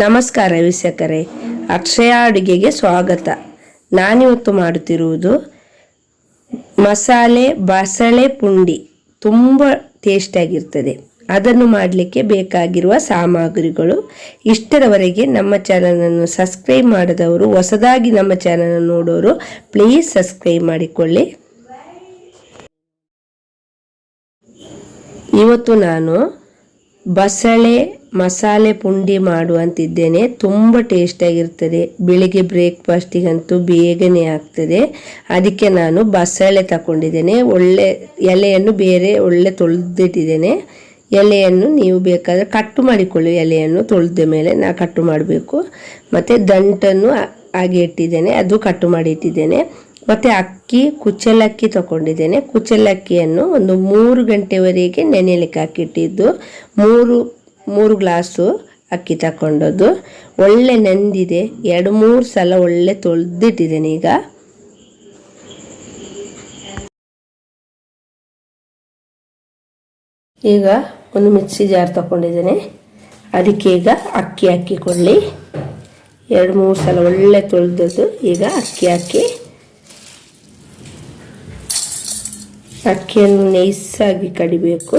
ನಮಸ್ಕಾರ ವೀಕ್ಷಕರೇ. ಅಕ್ಷಯ ಅಡುಗೆಗೆ ಸ್ವಾಗತ. ನಾನಿವತ್ತು ಮಾಡುತ್ತಿರುವುದು ಮಸಾಲೆ ಬಸಳೆ ಪುಂಡಿ. ತುಂಬ ಟೇಸ್ಟಾಗಿರ್ತದೆ ಅದನ್ನು ಮಾಡಲಿಕ್ಕೆ ಬೇಕಾಗಿರುವ ಸಾಮಗ್ರಿಗಳು ಇಷ್ಟರವರೆಗೆ ನಮ್ಮ ಚಾನಲನ್ನು ಸಬ್ಸ್ಕ್ರೈಬ್ ಮಾಡದವರು, ಹೊಸದಾಗಿ ನಮ್ಮ ಚಾನಲನ್ನು ನೋಡೋರು ಪ್ಲೀಸ್ ಸಬ್ಸ್ಕ್ರೈಬ್ ಮಾಡಿಕೊಳ್ಳಿ. ಇವತ್ತು ನಾನು ಬಸಳೆ, ಮಸಾಲೆ ಪುಂಡಿ ಮಾಡುವಂತಿದ್ದೇನೆ. ತುಂಬ ಟೇಸ್ಟಾಗಿರ್ತದೆ ಬೆಳಿಗ್ಗೆ ಬ್ರೇಕ್ಫಾಸ್ಟಿಗಂತೂ ಬೇಗನೆ ಆಗ್ತದೆ. ಅದಕ್ಕೆ ನಾನು ಬಸಳೆ ತಗೊಂಡಿದ್ದೇನೆ. ಒಳ್ಳೆ ಎಲೆಯನ್ನು ಬೇರೆ ಒಳ್ಳೆ ತೊಳೆದಿಟ್ಟಿದ್ದೇನೆ. ಎಲೆಯನ್ನು ನೀವು ಬೇಕಾದರೆ ಕಟ್ಟು ಮಾಡಿಕೊಳ್ಳಿ. ಎಲೆಯನ್ನು ತೊಳೆದ ಮೇಲೆ ನಾ ಕಟ್ಟು ಮಾಡಬೇಕು. ಮತ್ತು ದಂಟನ್ನು ಹಾಗೆ ಇಟ್ಟಿದ್ದೇನೆ. ಅದು ಕಟ್ಟು ಮಾಡಿ ಇಟ್ಟಿದ್ದೇನೆ. ಮತ್ತು ಅಕ್ಕಿ, ಕುಚ್ಚಲಕ್ಕಿ ತಗೊಂಡಿದ್ದೇನೆ. ಕುಚ್ಚಲಕ್ಕಿಯನ್ನು ಒಂದು ಮೂರು ಗಂಟೆವರೆಗೆ ನೆನೆಯಲಿಕ್ಕೆ ಹಾಕಿಟ್ಟಿದ್ದು, ಮೂರು ಮೂರು ಗ್ಲಾಸು ಅಕ್ಕಿ ತಗೊಂಡದ್ದು. ಒಳ್ಳೆ ನೆಂದಿದೆ. ಎರಡು, ಮೂರು ಸಲ ಒಳ್ಳೆ ತೊಳೆದಿಟ್ಟಿದ್ದೇನೆ ಈಗ. ಈಗ ಒಂದು ಮಿಕ್ಸಿ ಜಾರ್ ತಗೊಂಡಿದ್ದೇನೆ. ಅದಕ್ಕೆ ಈಗ ಅಕ್ಕಿ ಹಾಕಿಕೊಳ್ಳಿ. ಎರಡು, ಮೂರು ಸಲ ಒಳ್ಳೆ ತೊಳೆದದ್ದು. ಈಗ ಅಕ್ಕಿ ಹಾಕಿ ಅಕ್ಕಿಯನ್ನು ನೈಸಾಗಿ ಕಡಿಬೇಕು.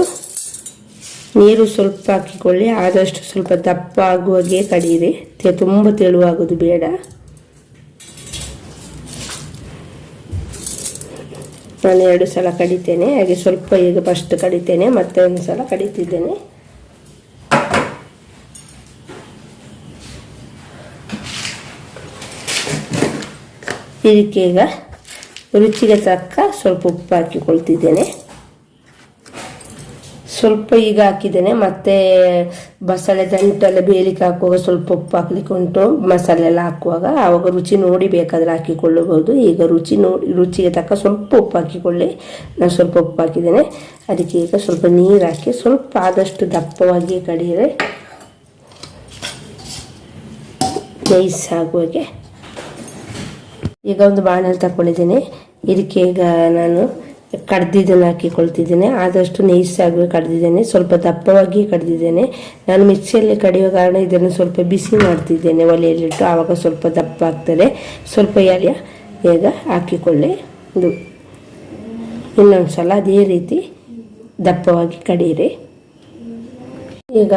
ನೀರು ಸ್ವಲ್ಪ ಹಾಕಿಕೊಳ್ಳಿ. ಆದಷ್ಟು ಸ್ವಲ್ಪ ದಪ್ಪ ಆಗುವಾಗೆ ಕಡಿಯಿರಿ. ತುಂಬ ತೆಳುವಾಗೋದು ಬೇಡ. ನಾನು ಎರಡು ಸಲ ಕಡಿತೇನೆ. ಹಾಗೆ ಸ್ವಲ್ಪ ಈಗ ಫಸ್ಟ್ ಕಡಿತೇನೆ. ಮತ್ತೆ ಒಂದು ಸಲ ಕಡಿತಿದ್ದೇನೆ. ಈಗ ರುಚಿಗೆ ತಕ್ಕ ಸ್ವಲ್ಪ ಉಪ್ಪು ಹಾಕಿಕೊಳ್ತಿದ್ದೇನೆ. ಸ್ವಲ್ಪ ಈಗ ಹಾಕಿದ್ದೇನೆ, ಮತ್ತೆ ಬಸಳೆ ದಂಟೆಲ್ಲ ಬೇಲಿಕ್ಕೆ ಹಾಕುವಾಗ ಸ್ವಲ್ಪ ಉಪ್ಪು ಹಾಕ್ಲಿಕ್ಕೆ ಉಂಟು. ಮಸಾಲೆ ಎಲ್ಲ ಹಾಕುವಾಗ ಆವಾಗ ರುಚಿ ನೋಡಿ ಬೇಕಾದ್ರೆ ಹಾಕಿಕೊಳ್ಳಬಹುದು. ಈಗ ರುಚಿ ನೋಡಿ ರುಚಿಗೆ ತಕ್ಕ ಸ್ವಲ್ಪ ಉಪ್ಪು ಹಾಕಿಕೊಳ್ಳಿ. ನಾನು ಸ್ವಲ್ಪ ಉಪ್ಪು ಹಾಕಿದ್ದೇನೆ. ಅದಕ್ಕೆ ಈಗ ಸ್ವಲ್ಪ ನೀರು ಹಾಕಿ ಸ್ವಲ್ಪ ಆದಷ್ಟು ದಪ್ಪವಾಗಿ ಕಡಿಯರೆ ನೈಸ್ ಆಗುವಾಗೆ ಈಗ ಒಂದು ಬಾಣಲೆ ತಗೊಂಡಿದ್ದೀನಿ ಇದಕ್ಕೆ ಈಗ ನಾನು ಕಡ್ದಿದ್ದನ್ನು ಹಾಕಿಕೊಳ್ತಿದ್ದೇನೆ. ಆದಷ್ಟು ನೈಸಾಗಿ ಕಡ್ದಿದ್ದೇನೆ. ಸ್ವಲ್ಪ ದಪ್ಪವಾಗಿ ಕಡ್ದಿದ್ದೇನೆ. ನಾನು ಮಿಕ್ಸಿಯಲ್ಲಿ ಕಡಿಯೋ ಕಾರಣ ಇದನ್ನು ಸ್ವಲ್ಪ ಬಿಸಿ ಮಾಡ್ತಿದ್ದೇನೆ ಒಲೆಯಲ್ಲಿಟ್ಟು. ಆವಾಗ ಸ್ವಲ್ಪ ದಪ್ಪ ಆಗ್ತದೆ. ಸ್ವಲ್ಪ ಎಲೆ ಈಗ ಹಾಕಿಕೊಳ್ಳಿ. ಇದು ಇನ್ನೊಂದು ಸಲ ಅದೇ ರೀತಿ ದಪ್ಪವಾಗಿ ಕಡೀರಿ ಈಗ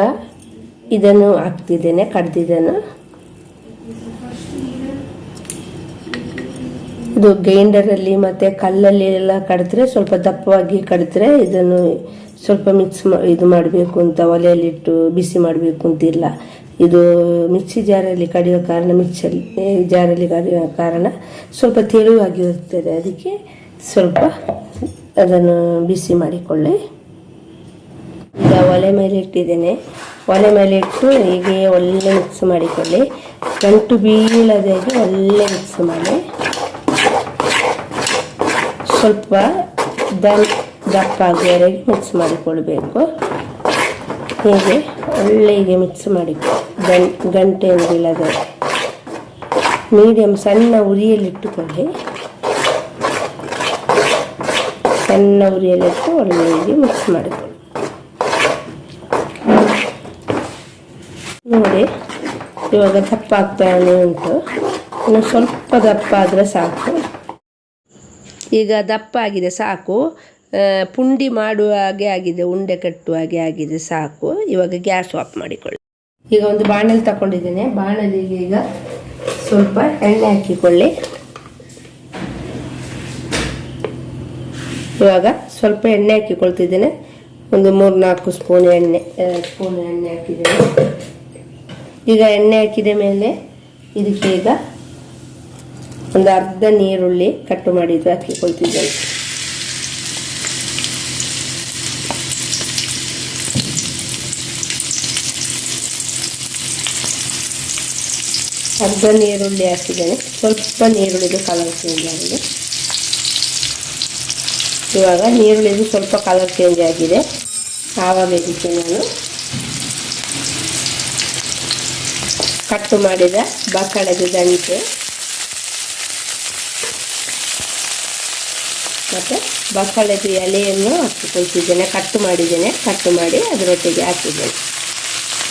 ಇದನ್ನು ಹಾಕ್ತಿದ್ದೇನೆ, ಕಡ್ದಿದ್ದನ್ನು. ಇದು ಗ್ರೈಂಡರಲ್ಲಿ ಮತ್ತು ಕಲ್ಲಲ್ಲಿ ಎಲ್ಲ ಕಡಿದ್ರೆ ಸ್ವಲ್ಪ ದಪ್ಪವಾಗಿ ಕಡಿದ್ರೆ ಇದನ್ನು ಸ್ವಲ್ಪ ಮಿಕ್ಸ್ ಇದು ಮಾಡಬೇಕು ಅಂತ ಒಲೆಯಲ್ಲಿಟ್ಟು ಬಿಸಿ ಮಾಡಬೇಕು ಅಂತಿಲ್ಲ ಇದು ಮಿಕ್ಸಿ ಜಾರಲ್ಲಿ ಕಡಿಯೋ ಕಾರಣ, ಮಿಕ್ಸಲ್ಲಿ ಜಾರಲ್ಲಿ ಕಡಿಯೋ ಕಾರಣ ಸ್ವಲ್ಪ ತೆಳುವಾಗಿರುತ್ತದೆ. ಅದಕ್ಕೆ ಸ್ವಲ್ಪ ಅದನ್ನು ಬಿಸಿ ಮಾಡಿಕೊಳ್ಳಿ. ಈಗ ಒಲೆ ಮೇಲೆ ಇಟ್ಟಿದ್ದೇನೆ. ಒಲೆ ಮೇಲೆ ಇಟ್ಟು ಹೀಗೆ ಒಳ್ಳೆ ಮಿಕ್ಸ್ ಮಾಡಿಕೊಳ್ಳಿ. ಗಂಟು ಹಾಗೆ ಒಳ್ಳೆ ಮಿಕ್ಸ್ ಮಾಡಿ. ಸ್ವಲ್ಪ ದನ್ ದಪ್ಪ ಆಗುವವರೆಗೆ ಮಿಕ್ಸ್ ಮಾಡಿಕೊಳ್ಬೇಕು. ಹೀಗೆ ಒಳ್ಳೆಗೆ ಮಿಕ್ಸ್ ಮಾಡಿ ಗಂ, ಗಂಟೆ ಇಲ್ಲದ ಮೀಡಿಯಮ್ ಸಣ್ಣ ಉರಿಯಲ್ಲಿಟ್ಟುಕೊಳ್ಳಿ ಸಣ್ಣ ಉರಿಯಲ್ಲಿಟ್ಟು ಒಳ್ಳೆಗೆ ಮಿಕ್ಸ್ ಮಾಡಿಕೊಳ್ಳಿ. ನೋಡಿ, ಇವಾಗ ದಪ್ಪ ಆಗ್ತಾನೆ ಉಂಟು. ಇನ್ನು ಸ್ವಲ್ಪ ದಪ್ಪ ಆದರೆ ಸಾಕು. ಈಗ ದಪ್ಪ ಆಗಿದೆ, ಸಾಕು. ಪುಂಡಿ ಮಾಡುವ ಹಾಗೆ ಆಗಿದೆ, ಉಂಡೆ ಕಟ್ಟುವ ಹಾಗೆ ಆಗಿದೆ, ಸಾಕು. ಇವಾಗ ಗ್ಯಾಸ್ ಆಫ್ ಮಾಡಿಕೊಳ್ಳಿ. ಈಗ ಒಂದು ಬಾಣಲಿ ತಗೊಂಡಿದ್ದೇನೆ. ಬಾಣಲಿಗೆ ಈಗ ಸ್ವಲ್ಪ ಎಣ್ಣೆ ಹಾಕಿಕೊಳ್ಳಿ. ಇವಾಗ ಸ್ವಲ್ಪ ಎಣ್ಣೆ ಹಾಕಿಕೊಳ್ತಿದ್ದೇನೆ. ಒಂದು ಮೂರು ನಾಲ್ಕು ಸ್ಪೂನ್ ಎಣ್ಣೆ ಸ್ಪೂನ್ ಎಣ್ಣೆ ಹಾಕಿದ್ದೇನೆ. ಈಗ ಎಣ್ಣೆ ಹಾಕಿದ ಮೇಲೆ ಇದಕ್ಕೆ ಈಗ ಒಂದು ಅರ್ಧ ನೀರುಳ್ಳಿ ಕಟ್ಟು ಮಾಡಿದ್ದು ಹಾಕಿಕೊಳ್ತಿದ್ದೇನೆ ಅರ್ಧ ನೀರುಳ್ಳಿ ಹಾಕಿದ್ದೇನೆ. ಸ್ವಲ್ಪ ನೀರುಳ್ಳಿದು ಕಲರ್ ಚೇಂಜ್ ಆಗಿದೆ. ಇವಾಗ ನೀರುಳ್ಳಿದು ಸ್ವಲ್ಪ ಕಲರ್ ಚೇಂಜ್ ಆಗಿದೆ. ಆವಾಗ ನಾನು ಕಟ್ಟು ಮಾಡಿದ ಬಕ್ಕಳದ ದಂಟು ಮತ್ತು ಬಸಳೆದು ಎಲೆಯನ್ನು ಹಾಕಿಕೊಳ್ತಿದ್ದೇನೆ ಕಟ್ ಮಾಡಿದ್ದೇನೆ. ಕಟ್ ಮಾಡಿ ಅದರೊಟ್ಟಿಗೆ ಹಾಕಿದ್ದೇನೆ.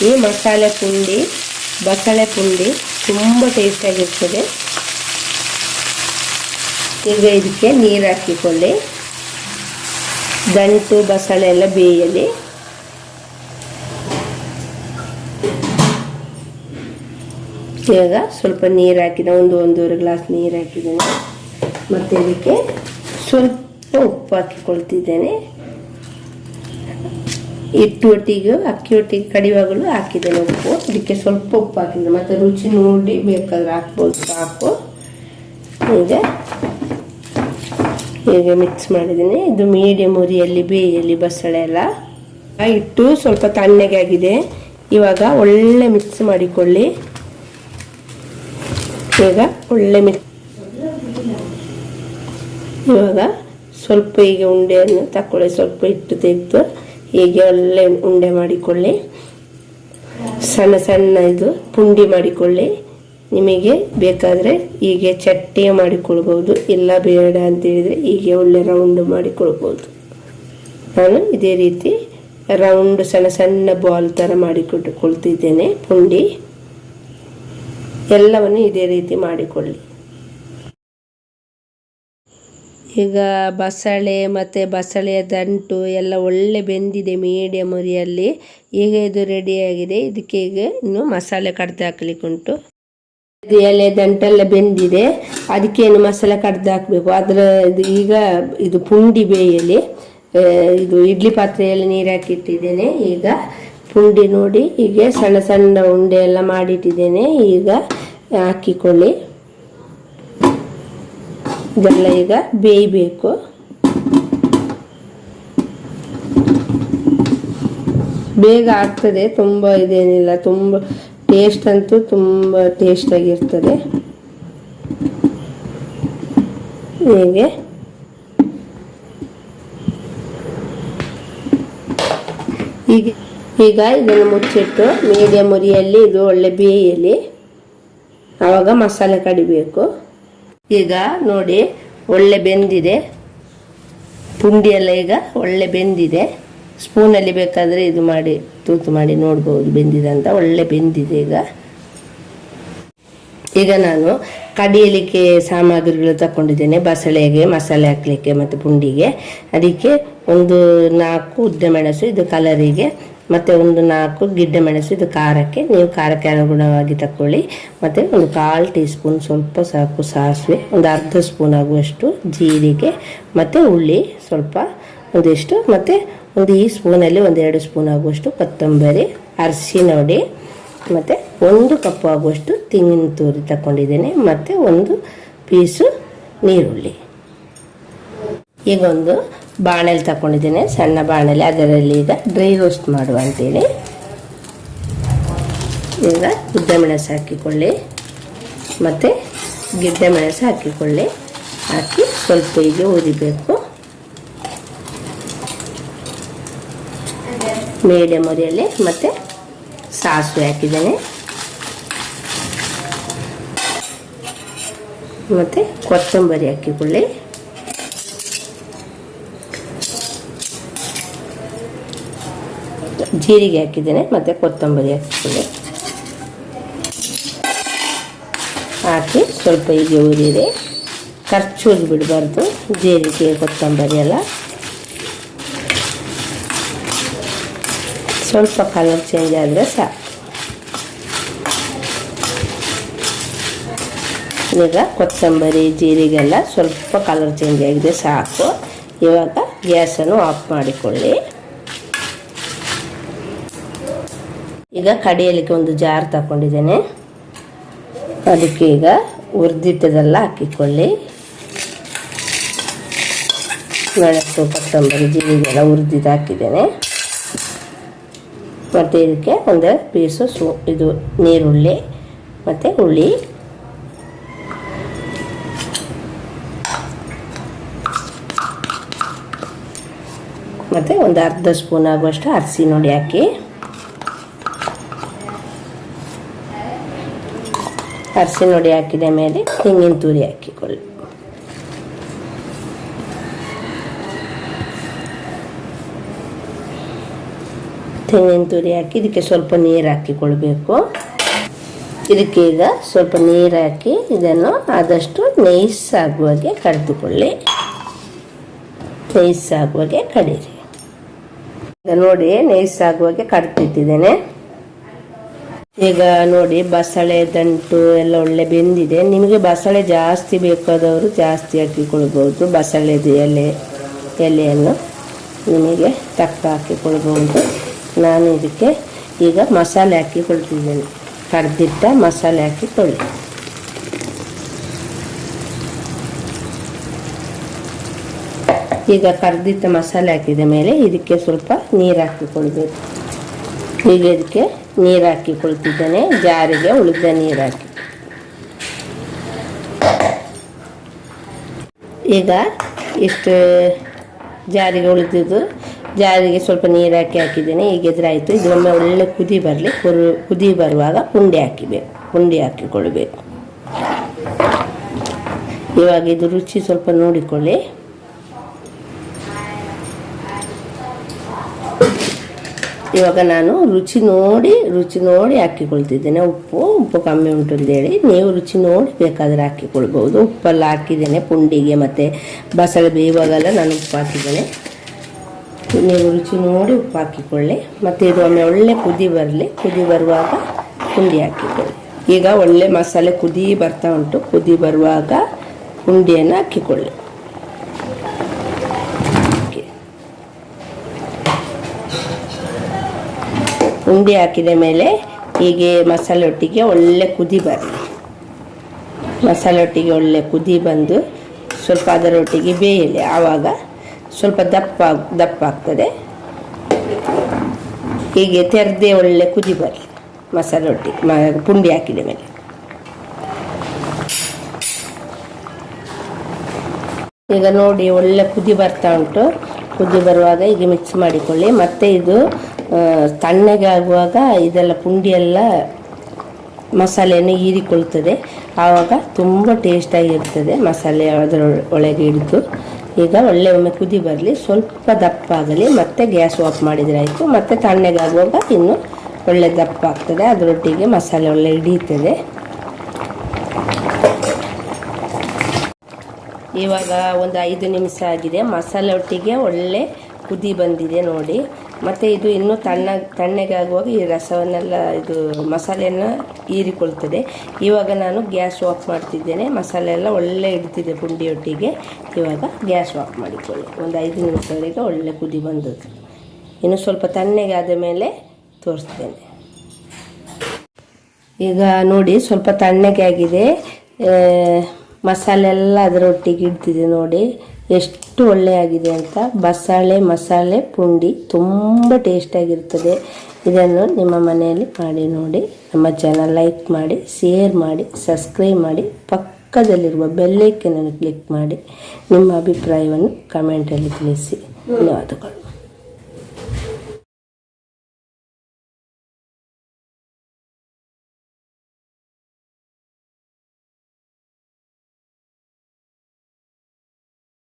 ಈ ಮಸಾಲೆ ಪುಂಡಿ ಬಸಳೆ ಪುಂಡಿ ತುಂಬ ಟೇಸ್ಟಾಗಿರ್ತದೆ ಈಗ ಇದಕ್ಕೆ ನೀರು ಹಾಕಿಕೊಳ್ಳಿ. ದಂಟು ಬಸಳೆ ಎಲ್ಲ ಬೇಯಲಿ. ಇವಾಗ ಸ್ವಲ್ಪ ನೀರು ಹಾಕಿದ. ಒಂದು, ಒಂದೂವರೆ ಗ್ಲಾಸ್ ನೀರು ಹಾಕಿದ್ದೇನೆ. ಮತ್ತು ಇದಕ್ಕೆ ಸ್ವಲ್ಪ ಉಪ್ಪು ಹಾಕಿಕೊಳ್ತಿದ್ದೇನೆ ಹಿಟ್ಟು ಒಟ್ಟಿಗೆ ಅಕ್ಕಿ ಒಟ್ಟಿಗೆ ಕಡಿವಾಗಲೂ ಹಾಕಿದ್ದೇನೆ ಉಪ್ಪು. ಅದಕ್ಕೆ ಸ್ವಲ್ಪ ಉಪ್ಪು ಹಾಕಿದ್ದೆ ಮತ್ತು ರುಚಿ ನೋಡಿ ಬೇಕಾದ್ರೆ ಹಾಕ್ಬೋದು. ಸಾಕು. ಈಗ ಹೀಗೆ ಮಿಕ್ಸ್ ಮಾಡಿದ್ದೀನಿ. ಇದು ಮೀಡಿಯಮ್ ಉರಿಯಲ್ಲಿ, ಬೇಯಲ್ಲಿ, ಬಸಳೆ ಎಲ್ಲ. ಹಿಟ್ಟು ಸ್ವಲ್ಪ ತಣ್ಣಗೆ ಆಗಿದೆ. ಇವಾಗ ಒಳ್ಳೆ ಮಿಕ್ಸ್ ಮಾಡಿಕೊಳ್ಳಿ. ಈಗ ಒಳ್ಳೆ ಮಿಕ್ಸ್ ಇವಾಗ ಸ್ವಲ್ಪ ಈಗ ಉಂಡೆಯನ್ನು ತಕೊಳ್ಳಿ ಸ್ವಲ್ಪ ಹಿಟ್ಟು ತೆಗೆದು ಹೀಗೆ ಒಳ್ಳೆ ಉಂಡೆ ಮಾಡಿಕೊಳ್ಳಿ. ಸಣ್ಣ ಸಣ್ಣ ಇದು ಪುಂಡಿ ಮಾಡಿಕೊಳ್ಳಿ. ನಿಮಗೆ ಬೇಕಾದರೆ ಹೀಗೆ ಚಟ್ನಿ ಮಾಡಿಕೊಳ್ಬೋದು ಇಲ್ಲ ಬೇಡ ಅಂತ ಹೇಳಿದರೆ ಹೀಗೆ ಒಳ್ಳೆ ರೌಂಡ್ ಮಾಡಿಕೊಳ್ಬೋದು ನಾನು ಇದೇ ರೀತಿ ರೌಂಡ್ ಸಣ್ಣ ಸಣ್ಣ ಬಾಲ್ ಥರ ಮಾಡಿಕೊಟ್ಟು ಕೊಳ್ತಿದ್ದೇನೆ ಪುಂಡಿ. ಎಲ್ಲವನ್ನು ಇದೇ ರೀತಿ ಮಾಡಿಕೊಳ್ಳಿ. ಈಗ ಬಸಳೆ ಮತ್ತು ಬಸಳೆಯ ದಂಟು ಎಲ್ಲ ಒಳ್ಳೆ ಬೆಂದಿದೆ ಮೀಡಿಯಮ್ ಉರಿಯಲ್ಲಿ ಈಗ ಇದು ರೆಡಿಯಾಗಿದೆ ಇದಕ್ಕೆ ಈಗ ಇನ್ನು ಮಸಾಲೆ ಕಡ್ದು ಹಾಕ್ಲಿಕ್ಕೆ ಉಂಟು ಎಲೆ ದಂಟೆಲ್ಲ ಬೆಂದಿದೆ. ಅದಕ್ಕೇನು ಮಸಾಲೆ ಕಡ್ದು ಹಾಕಬೇಕು. ಅದರ ಇದು ಈಗ ಇದು ಪುಂಡಿ ಬೇಯಲಿ. ಇದು ಇಡ್ಲಿ ಪಾತ್ರೆಯಲ್ಲಿ ನೀರು ಹಾಕಿಟ್ಟಿದ್ದೇನೆ. ಈಗ ಪುಂಡಿ ನೋಡಿ ಹೀಗೆ ಸಣ್ಣ ಸಣ್ಣ ಉಂಡೆ ಎಲ್ಲ ಮಾಡಿಟ್ಟಿದ್ದೇನೆ. ಈಗ ಹಾಕಿಕೊಳ್ಳಿ. ಇದೆಲ್ಲ ಈಗ ಬೇಯಬೇಕು. ಬೇಗ ಆಗ್ತದೆ, ತುಂಬ ಇದೇನಿಲ್ಲ, ತುಂಬ ಟೇಸ್ಟ್ ಅಂತೂ ತುಂಬ ಟೇಸ್ಟಾಗಿರ್ತದೆ ಹೀಗೆ. ಈಗ ಈಗ ಇದನ್ನು ಮುಚ್ಚಿಟ್ಟು ಮೀಡಿಯಮ್ ಉರಿಯಲ್ಲಿ ಇದು ಒಳ್ಳೆ ಬೇಯಲಿ ಆವಾಗ ಮಸಾಲೆ ಕಡಿಬೇಕು. ಈಗ ನೋಡಿ, ಒಳ್ಳೆ ಬೆಂದಿದೆ. ಪುಂಡಿ ಎಲ್ಲ ಈಗ ಒಳ್ಳೆ ಬೆಂದಿದೆ. ಸ್ಪೂನಲ್ಲಿ ಬೇಕಾದರೆ ಇದು ಮಾಡಿ, ತೂತು ಮಾಡಿ ನೋಡ್ಬೋದು ಬೆಂದಿದೆ ಅಂತ. ಒಳ್ಳೆ ಬೆಂದಿದೆ ಈಗ. ಈಗ ನಾನು ಕಡಿಯಲಿಕ್ಕೆ ಸಾಮಗ್ರಿಗಳು ತಗೊಂಡಿದ್ದೇನೆ ಬಸಳೆಗೆ ಮಸಾಲೆ ಹಾಕಲಿಕ್ಕೆ ಮತ್ತು ಪುಂಡಿಗೆ. ಅದಕ್ಕೆ ಒಂದು ನಾಲ್ಕು ಉದ್ದ ಮೆಣಸು, ಇದು ಕಲರಿಗೆ ಮತ್ತು ಒಂದು ನಾಲ್ಕು ಗಿಡ್ಡ ಮೆಣಸು, ಇದು ಖಾರಕ್ಕೆ. ನೀವು ಖಾರಕ್ಕೆ ಅನುಗುಣವಾಗಿ ತಗೊಳ್ಳಿ ಮತ್ತು ಒಂದು ಕಾಲು ಟೀ ಸ್ಪೂನ್ ಸ್ವಲ್ಪ ಸಾಕು ಸಾಸಿವೆ, ಒಂದು ಅರ್ಧ ಸ್ಪೂನ್ ಆಗುವಷ್ಟು ಜೀರಿಗೆ, ಮತ್ತು ಹುಳ್ಳಿ ಸ್ವಲ್ಪ ಒಂದಿಷ್ಟು, ಮತ್ತು ಒಂದು ಈ ಸ್ಪೂನಲ್ಲಿ ಒಂದು ಎರಡು ಸ್ಪೂನ್ ಆಗುವಷ್ಟು ಕೊತ್ತಂಬರಿ, ಅರಿಶಿನ ಹೊಡಿ ಮತ್ತು ಒಂದು ಕಪ್ಪು ಆಗುವಷ್ಟು ತೆಂಗಿನ ತುರಿ ತಗೊಂಡಿದ್ದೇನೆ ಮತ್ತು ಒಂದು ಪೀಸು ನೀರುಳ್ಳಿ. ಈಗ ಒಂದು ಬಾಣಲೆ ತಗೊಂಡಿದ್ದೀನಿ ಸಣ್ಣ ಬಾಣಲೆ ಅದರಲ್ಲಿ ಈಗ ಡ್ರೈ ರೋಸ್ಟ್ ಮಾಡುವ ಅಂತೇಳಿ. ಈಗ ಉದ್ದ ಮೆಣಸು ಹಾಕಿಕೊಳ್ಳಿ, ಮತ್ತು ಗಿಡ್ಡ ಮೆಣಸು ಹಾಕಿಕೊಳ್ಳಿ. ಹಾಕಿ ಸ್ವಲ್ಪ ಹೀಗೆ ಉರಿಬೇಕು ಮೀಡಿಯಮ್ ಉರಿಯಲ್ಲಿ ಮತ್ತು ಸಾಸಿವೆ ಹಾಕಿದ್ದೇನೆ. ಮತ್ತು ಕೊತ್ತಂಬರಿ ಹಾಕಿಕೊಳ್ಳಿ. ಜೀರಿಗೆ ಹಾಕಿದ್ದೇನೆ, ಮತ್ತು ಕೊತ್ತಂಬರಿ ಹಾಕಿಕೊಳ್ಳಿ ಹಾಕಿ ಸ್ವಲ್ಪ ಹೀಗೆ ಉರಿದೆ ಖರ್ಚು ಹೋಗಿ ಬಿಡಬಾರ್ದು, ಜೀರಿಗೆ, ಕೊತ್ತಂಬರಿ ಎಲ್ಲ. ಸ್ವಲ್ಪ ಕಲರ್ ಚೇಂಜ್ ಆದರೆ ಸಾಕು. ಈಗ ಕೊತ್ತಂಬರಿ, ಜೀರಿಗೆಲ್ಲ ಸ್ವಲ್ಪ ಕಲರ್ ಚೇಂಜ್ ಆಗಿದೆ ಸಾಕು. ಇವಾಗ ಗ್ಯಾಸನ್ನು ಆಫ್ ಮಾಡಿಕೊಳ್ಳಿ. ಈಗ ಕಡಿಯಲಿಕ್ಕೆ ಒಂದು ಜಾರ್ ತಗೊಂಡಿದ್ದೇನೆ. ಅದಕ್ಕೆ ಈಗ ಹುರಿದಿಟ್ಟದೆಲ್ಲ ಹಾಕಿಕೊಳ್ಳಿ. ಮೆಣಸು, ಕೊತ್ತಂಬರಿ, ಜೀರಿಗೆಲ್ಲ ಹುರಿದಿದ್ದು ಹಾಕಿದ್ದೇನೆ. ಮತ್ತು ಇದಕ್ಕೆ ಒಂದು ಪೀಸು ಸು, ಇದು ನೀರುಳ್ಳಿ, ಮತ್ತು ಹುಳಿ. ಮತ್ತು ಒಂದು ಅರ್ಧ ಸ್ಪೂನ್ ಆಗುವಷ್ಟು ಅರಿಸಿ ನೋಡಿ ಹಾಕಿ. ಅರಿಸಿ ನೋಡಿ ಹಾಕಿದ ಮೇಲೆ ತೆಂಗಿನ ತುರಿ ಹಾಕಿಕೊಳ್ಳಿ. ತೆಂಗಿನ ತುರಿ ಹಾಕಿ ಇದಕ್ಕೆ ಸ್ವಲ್ಪ ನೀರು ಹಾಕಿಕೊಳ್ಬೇಕು. ಇದಕ್ಕೆ ಈಗ ಸ್ವಲ್ಪ ನೀರು ಹಾಕಿ ಇದನ್ನು ಆದಷ್ಟು ನೈಸ್ ಆಗುವಾಗೆ ಕಡಿದುಕೊಳ್ಳಿ. ನೈಸ್ ಆಗುವಾಗೆ ಕಡೀರಿ. ನೋಡಿ, ನೈಸ್ ಆಗುವಾಗೆ ಕಡ್ದಿಟ್ಟಿದ್ದೇನೆ. ಈಗ ನೋಡಿ ಬಸಳೆ ದಂಟು ಎಲ್ಲ ಒಳ್ಳೆ ಬೆಂದಿದೆ. ನಿಮಗೆ ಬಸಳೆ ಜಾಸ್ತಿ ಬೇಕಾದವರು ಜಾಸ್ತಿ ಹಾಕಿಕೊಳ್ಬೋದು ಬಸಳೆದು ಎಲೆ, ಎಲೆಯನ್ನು ನಿಮಗೆ ತಕ್ಕ ಹಾಕಿಕೊಳ್ಬೋದು ನಾನು ಇದಕ್ಕೆ ಈಗ ಮಸಾಲೆ ಹಾಕಿಕೊಳ್ತಿದ್ದೇನೆ ಕಡ್ದಿಟ್ಟ ಮಸಾಲೆ ಹಾಕಿಕೊಳ್ಳಿ ಈಗ ಕರ್ದಿಟ್ಟ ಮಸಾಲೆ ಹಾಕಿದ ಮೇಲೆ ಇದಕ್ಕೆ ಸ್ವಲ್ಪ ನೀರು ಹಾಕಿಕೊಳ್ಬೇಕು ಈಗ ಅದಕ್ಕೆ ನೀರು ಹಾಕಿಕೊಳ್ತಿದ್ದೇನೆ ಜಾರಿಗೆ ಉಳಿದ ನೀರು ಹಾಕಿ. ಈಗ ಇಷ್ಟು ಜಾರಿಗೆ ಉಳಿದಿದ್ದು, ಜಾರಿಗೆ ಸ್ವಲ್ಪ ನೀರು ಹಾಕಿ ಹಾಕಿದ್ದೇನೆ, ಈಗ ಎದುರಾಯಿತು. ಇದೊಮ್ಮೆ ಒಳ್ಳೆ ಕುದಿ ಬರಲಿ, ಕುರು, ಕುದಿ ಬರುವಾಗ ಪುಂಡಿ ಹಾಕಿಬೇಕು ಪುಂಡಿ ಹಾಕಿಕೊಳ್ಬೇಕು ಇವಾಗ ಇದು ರುಚಿ ಸ್ವಲ್ಪ ನೋಡಿಕೊಳ್ಳಿ. ಇವಾಗ ನಾನು ರುಚಿ ನೋಡಿ ರುಚಿ ನೋಡಿ ಹಾಕಿಕೊಳ್ತಿದ್ದೇನೆ. ಉಪ್ಪು ಉಪ್ಪು ಕಮ್ಮಿ ಉಂಟು ಅಂತೇಳಿ. ನೀವು ರುಚಿ ನೋಡಿ ಬೇಕಾದರೆ ಹಾಕಿಕೊಳ್ಬೋದು ಉಪ್ಪೆಲ್ಲ ಹಾಕಿದ್ದೇನೆ, ಪುಂಡಿಗೆ ಮತ್ತು ಬಸಳೆ ಬೇಯುವಾಗೆಲ್ಲ ನಾನು ಉಪ್ಪು ಹಾಕಿದ್ದೇನೆ. ನೀವು ರುಚಿ ನೋಡಿ ಉಪ್ಪು ಹಾಕಿಕೊಳ್ಳಿ. ಮತ್ತು ಇದು ಒಮ್ಮೆ ಒಳ್ಳೆ ಕುದಿ ಬರಲಿ. ಕುದಿ ಬರುವಾಗ ಪುಂಡಿ ಹಾಕಿಕೊಳ್ಳಿ. ಈಗ ಒಳ್ಳೆ ಮಸಾಲೆ ಕುದಿ ಬರ್ತಾ ಉಂಟು. ಕುದಿ ಬರುವಾಗ ಪುಂಡಿಯನ್ನು ಹಾಕಿಕೊಳ್ಳಿ. ಉಂಡೆ ಹಾಕಿದ ಮೇಲೆ ಹೀಗೆ ಮಸಾಲೆ ಒಟ್ಟಿಗೆ ಒಳ್ಳೆ ಕುದಿ ಬರಲಿ ಮಸಾಲೆ ಒಟ್ಟಿಗೆ ಒಳ್ಳೆ ಕುದಿ ಬಂದು ಸ್ವಲ್ಪ ಅದರೊಟ್ಟಿಗೆ ಬೇಯಲಿ. ಆವಾಗ ಸ್ವಲ್ಪ ದಪ್ಪ ದಪ್ಪ ಆಗ್ತದೆ. ಹೀಗೆ ತೆರೆದೇ ಒಳ್ಳೆ ಕುದಿ ಬರಲಿ ಮ, ಪುಂಡಿ ಹಾಕಿದ ಮೇಲೆ. ಈಗ ನೋಡಿ ಒಳ್ಳೆ ಕುದಿ ಬರ್ತಾ ಉಂಟು. ಕುದಿ ಬರುವಾಗ ಈಗ ಮಿಕ್ಸ್ ಮಾಡಿಕೊಳ್ಳಿ. ಮತ್ತೆ ಇದು ಆ, ತಣ್ಣಗೆ ಆಗುವಾಗ ಇದೆಲ್ಲ ಪುಂಡಿ ಎಲ್ಲ ಮಸಾಲೆಯನ್ನು ಹೀರಿಕೊಳ್ತದೆ. ಆವಾಗ ತುಂಬ ಟೇಸ್ಟಾಗಿರ್ತದೆ ಮಸಾಲೆ ಅದರ ಒಳಗೆ ಹಿಡಿದು. ಈಗ ಒಳ್ಳೆ ಒಮ್ಮೆ ಕುದಿ ಬರಲಿ ಸ್ವಲ್ಪ ದಪ್ಪ ಆಗಲಿ ಮತ್ತೆ ಗ್ಯಾಸ್ ಆಫ್ ಮಾಡಿದರೆ ಆಯಿತು. ಮತ್ತೆ ತಣ್ಣಗಾಗುವಾಗ ಇನ್ನು ಒಳ್ಳೆ ದಪ್ಪ ಆಗ್ತದೆ ಅದರೊಟ್ಟಿಗೆ ಮಸಾಲೆ ಒಳ್ಳೆ ಹಿಡಿಯುತ್ತದೆ. ಇವಾಗ ಒಂದು ಐದು ನಿಮಿಷ ಆಗಿದೆ. ಮಸಾಲೆ ಒಟ್ಟಿಗೆ ಒಳ್ಳೆ ಕುದಿ ಬಂದಿದೆ ನೋಡಿ. ಮತ್ತು ಇದು ಇನ್ನೂ ತಣ್ಣ ಆಗುವಾಗ ಈ ರಸವನ್ನೆಲ್ಲ ಇದು ಮಸಾಲೆಯನ್ನು ಹೀರಿಕೊಳ್ತದೆ. ಇವಾಗ ನಾನು ಗ್ಯಾಸ್ ಆಫ್ ಮಾಡ್ತಿದ್ದೇನೆ. ಮಸಾಲೆ ಎಲ್ಲ ಒಳ್ಳೆ ಇಡ್ತಿದೆ ಪುಂಡಿಯೊಟ್ಟಿಗೆ. ಇವಾಗ ಗ್ಯಾಸ್ ಆಫ್ ಮಾಡಿಕೊಳ್ಳಿ. ಒಂದು ಐದು ನಿಮಿಷವರೆಗೆ ಒಳ್ಳೆ ಕುದಿ ಬಂದದ್ದು. ಇನ್ನು ಸ್ವಲ್ಪ ತಣ್ಣಗಾದ ಮೇಲೆ ತೋರಿಸ್ತೇನೆ. ಈಗ ನೋಡಿ, ಸ್ವಲ್ಪ ತಣ್ಣಗೆ ಆಗಿದೆ ಮಸಾಲೆ ಎಲ್ಲ ಅದರೊಟ್ಟಿಗೆ ಇಡ್ತಿದೆ ನೋಡಿ. ಎಷ್ಟು ಒಳ್ಳೆ ಆಗಿದೆ ಅಂತ ಬಸಳೆ ಮಸಾಲೆ ಪುಂಡಿ ತುಂಬ ಟೇಸ್ಟಾಗಿರ್ತದೆ. ಇದನ್ನು ನಿಮ್ಮ ಮನೆಯಲ್ಲಿ ಮಾಡಿ ನೋಡಿ, ನಮ್ಮ ಚಾನಲ್ ಲೈಕ್ ಮಾಡಿ ಶೇರ್ ಮಾಡಿ ಸಬ್ಸ್ಕ್ರೈಬ್ ಮಾಡಿ, ಪಕ್ಕದಲ್ಲಿರುವ ಬೆಲ್ಲೈಕನನ್ನು ಕ್ಲಿಕ್ ಮಾಡಿ, ನಿಮ್ಮ ಅಭಿಪ್ರಾಯವನ್ನು ಕಮೆಂಟಲ್ಲಿ ತಿಳಿಸಿ. ಧನ್ಯವಾದಗಳು.